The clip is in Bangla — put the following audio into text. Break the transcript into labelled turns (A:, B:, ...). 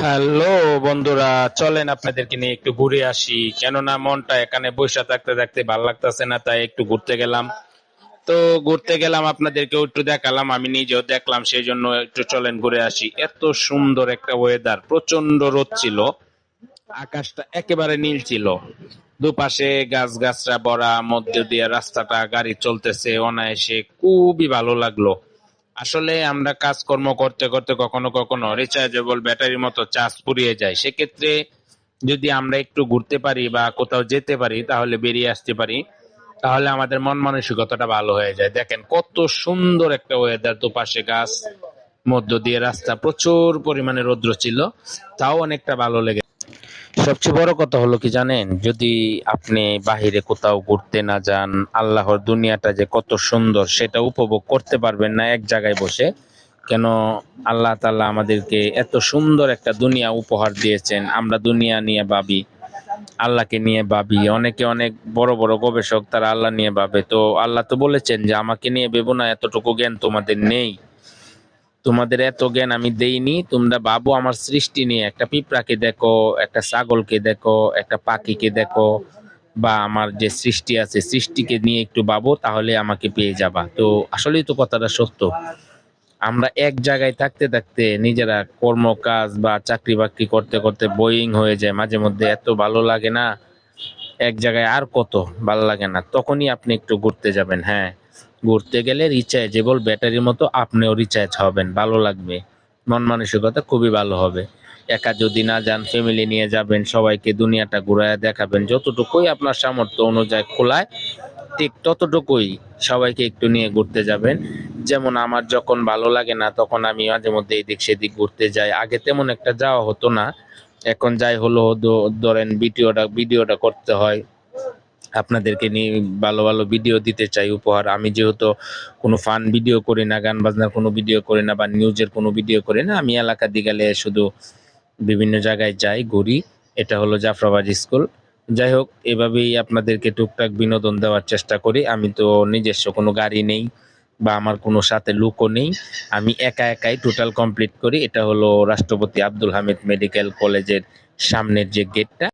A: হ্যালো বন্ধুরা, চলেন আপনাদেরকে নিয়ে একটু ঘুরে আসি। কেননা মনটা এখানে বসে থাকতে থাকতে ভালো লাগতেছে না, তাই একটু ঘুরতে গেলাম। তো ঘুরতে গেলাম, আপনাদেরকেও একটু দেখালাম, আমি নিজেও দেখলাম সেই জন্য একটু চলেন ঘুরে আসি। এত সুন্দর একটা ওয়েদার প্রচণ্ড রোদ ছিল, আকাশটা একেবারে নীল ছিল। দুপাশে গাছ গাছরা ভরা, মধ্য দিয়ে রাস্তাটা, গাড়ি চলতেছে, অনায়াসে খুবই ভালো লাগল। আসলে আমরা কাজকর্ম করতে করতে কখনো কখনো রিচার্জেবল ব্যাটারির মতো চার্জ ফুরিয়ে যায়। সেক্ষেত্রে যদি আমরা একটু ঘুরতে পারি বা কোথাও যেতে পারি, তাহলে বেরিয়ে আসতে পারি, তাহলে আমাদের মন মানসিকতাটা ভালো হয়ে যায়। দেখেন কত সুন্দর একটা ওয়েদার দুপাশে গাছ, মধ্য দিয়ে রাস্তা, প্রচুর পরিমাণে রৌদ্র ছিল, তাও অনেকটা ভালো লেগে সবচেয়ে বড় কথা হলো কি জানেন? যদি আপনি বাহিরে কোথাও ঘুরতে না যান, আল্লাহর দুনিয়াটা যে কত সুন্দর সেটা উপভোগ করতে পারবেন না এক জায়গায় বসে। কেন আল্লাহ তাআলা আমাদেরকে এত সুন্দর একটা দুনিয়া উপহার দিয়েছেন, আমরা দুনিয়া নিয়ে ভাবি, আল্লাহকে নিয়ে ভাবি। অনেকে অনেক বড় বড় গবেষক তারা আল্লাহ নিয়ে ভাবে। তো আল্লাহ তো বলেছেন যে, আমাকে নিয়ে ভেবো না, এতটুকু জ্ঞান তোমাদের নেই। তোমাদের এত জ্ঞান আমি দেইনি, তোমরা ভাবো আমার সৃষ্টি নিয়ে একটা পিঁপড়াকে দেখো, একটা ছাগলকে দেখো, একটা পাখিকে দেখো, বা আমার যে সৃষ্টি আছে সৃষ্টিকে নিয়ে একটু ভাবো, তাহলে আমাকে পেয়ে যাবা। তো আসলেই তো কথাটা সত্য। আমরা এক জায়গায় থাকতে থাকতে নিজেরা কর্মকাজ বা চাকরি বাকরি করতে করতে বোয়িং হয়ে যায়, মাঝে মধ্যে এত ভালো লাগে না, এক জায়গায় আর কত ভালো লাগে না, তখনই আপনি একটু ঘুরতে যাবেন হ্যাঁ। ঘুরতে গেলে রিচার্জেবল ব্যাটারির মতো আপনিও রিচার্জ হবেন, ভালো লাগবে। মন মানসিকতা খুবই ভালো হবে। একা যদি না যান ফ্যামিলি নিয়ে যাবেন, সবাইকে দুনিয়াটা ঘুরায় দেখাবেন, যতটুকুই আপনার সামর্থ্য অনুযায়ী খোলায়, ঠিক ততটুকুই সবাইকে একটু নিয়ে ঘুরতে যাবেন। যেমন আমার যখন ভালো লাগে না, তখন আমি মাঝে মধ্যে এদিক সেদিক ঘুরতে যাই। আগে তেমন একটা যাওয়া হতো না। এখন যাই হলো ধরেন ভিডিওটা ভিডিওটা করতে হয়। আপনাদেরকে নিয়ে ভালো ভালো ভিডিও দিতে চাই, উপহার। আমি যেহেতু কোনো ফান ভিডিও করি না, গান বাজনার কোনো ভিডিও করি না বা নিউজের কোনো ভিডিও করি না, আমি এলাকা দিগালে শুধু বিভিন্ন জায়গায় যাই, ঘুরি। এটা হলো জাফরাবাদ স্কুল। যাই হোক, এভাবেই আপনাদেরকে টুকটাক বিনোদন দেওয়ার চেষ্টা করি। আমি তো নিজস্ব কোনো গাড়ি নেই বা আমার কোনো সাথে লুকও নেই। আমি একা একাই টোটাল কমপ্লিট করি। এটা হলো রাষ্ট্রপতি আব্দুল হামিদ মেডিকেল কলেজের সামনের যে গেটটা